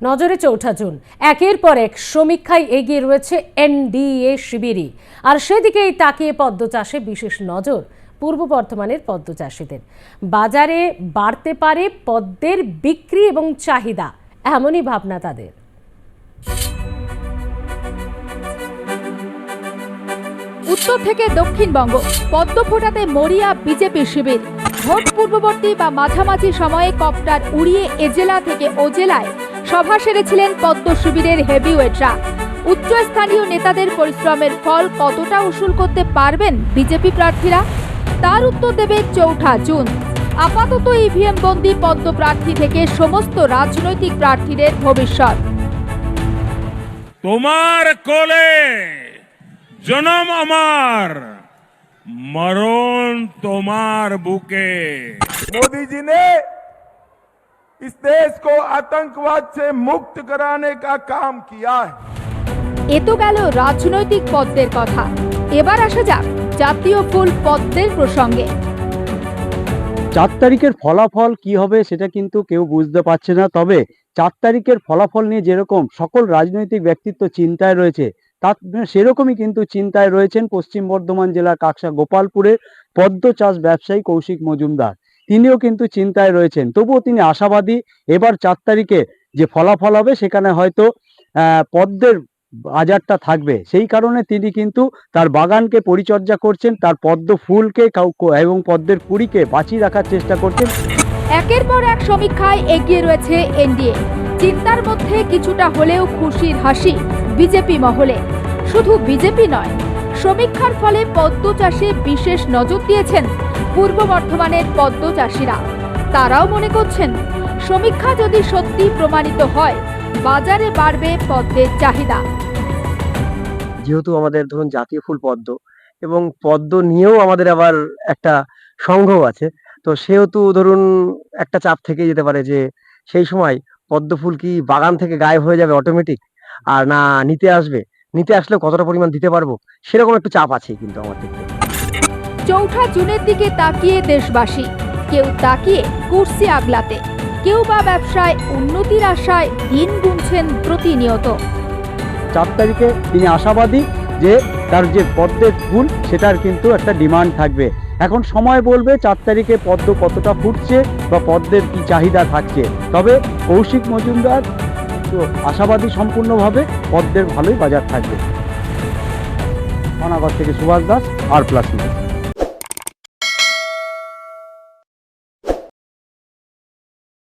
নজরে চৌঠা জুন। একের পর এক সমীক্ষায় এগিয়ে রয়েছে এনডিএ শিবিরই। আর সেদিকেই তাকিয়ে পদ্ম চাষে বিশেষ নজর পূর্ব বর্ধমানের পদ্ম চাষিদের বাজারে বাড়তে পারে পদ্মের বিক্রি এবং চাহিদা, এমনই ভাবনা তাদের। উত্তর থেকে দক্ষিণবঙ্গ পদ্ম ফোটাতে মরিয়া বিজেপি শিবির। ভোট পূর্ববর্তী বা মাঝামাঝি সময়ে কপ্টার উড়িয়ে এ জেলা থেকে ও জেলায় সভা সেরেছিলেন পদ্ম শিবিরের হেভিওয়েটরা উচ্চস্থানীয় নেতাদের পরিশ্রমের ফল কতটা উসুল করতে পারবেন বিজেপি প্রার্থীরা? তার উত্তর দেবে চৌঠা জুন। আপাতত ইভিএম বন্দি পদ্ম প্রার্থী থেকে সমস্ত রাজনৈতিক প্রার্থীদের ভবিষ্যৎ। তোমার কোলে জনম আমার মরণ তোমার বুকে। মোদীজি নে। इस देश को आतंकवाद से मुक्त कराने का काम किया है এ তো গেল রাজনৈতিক পদ্মের কথা এবার আসা যাক জাতীয় ফুল পদ্মের প্রসঙ্গে চার তারিখের ফলাফল কি হবে সেটা কিন্তু কেউ বুঝতে পারছে না তবে চার তারিখের ফলাফল নিয়ে যেরকম সকল রাজনৈতিক ব্যক্তিত্ব চিন্তায় রয়েছে তার সেরকমই কিন্তু চিন্তায় রয়েছেন পশ্চিম বর্ধমান জেলার কাকসা গোপালপুরের পদ্ম চাষ ব্যবসায়ী কৌশিক মজুমদার তিনিও কিন্তু চিন্তায় রয়েছেন। তবুও তিনি আশাবাদী। এবার চার তারিখে যে ফলাফল হবে, সেখানে হয়তো পদ্মের বাজারটা থাকবে। সেই কারণে তিনি কিন্তু তার বাগানকে পরিচর্যা করছেন, তার পদ্ম ফুলকে এবং পদ্মের কুড়িকে বাঁচিয়ে রাখার চেষ্টা করছেন। একের পর এক সমীক্ষায় এগিয়ে রয়েছে এনডিএ। চিন্তার মধ্যে কিছুটা হলেও খুশির হাসি বিজেপি মহলে। শুধু বিজেপি নয়, সমীক্ষার ফলে পদ্ম চাষে বিশেষ নজর দিয়েছেন পূর্ব বর্ধমানের পদ্ম চাষিরা। তারাও মনে করছেন, সমীক্ষা যদি সত্যি প্রমাণিত হয়, বাজারে বাড়বে পদ্মের চাহিদা। যেহেতু আমাদের ধরুন জাতীয় ফুল পদ্ম, এবং পদ্ম নিয়েও আমাদের আবার একটা সংঘ আছে, তো সেহেতু ধরুন একটা চাপ থেকে যেতে পারে যে, সেই সময় পদ্ম ফুল কি বাগান থেকে গায়েব হয়ে যাবে অটোমেটিক আর না নিতে আসবে? নিতে আসলে কতটা পরিমাণ দিতে পারব? সেরকম একটু চাপ আছে কিন্তু আমার থেকে। চৌঠা জুনের দিকে তাকিয়ে দেশবাসী। কেউ তাকিয়ে কুর্সি আগলাতে, কেউ বা ব্যবসায় উন্নতির আশায় দিন গুনছেন প্রতিনিয়ত। চার তারিখে তিনি আশাবাদী যে তার যে পদ্মের ফুল, সেটার কিন্তু একটা ডিমান্ড থাকবে। এখন সময় বলবে চার তারিখে পদ্ম কতটা ফুটছে বা পদ্মের কি চাহিদা থাকছে। তবে কৌশিক মজুমদার তো আশাবাদী সম্পূর্ণভাবে পদ্মের ভালোই বাজার থাকবে। পানাগড় থেকে Subhash Das, R plus news.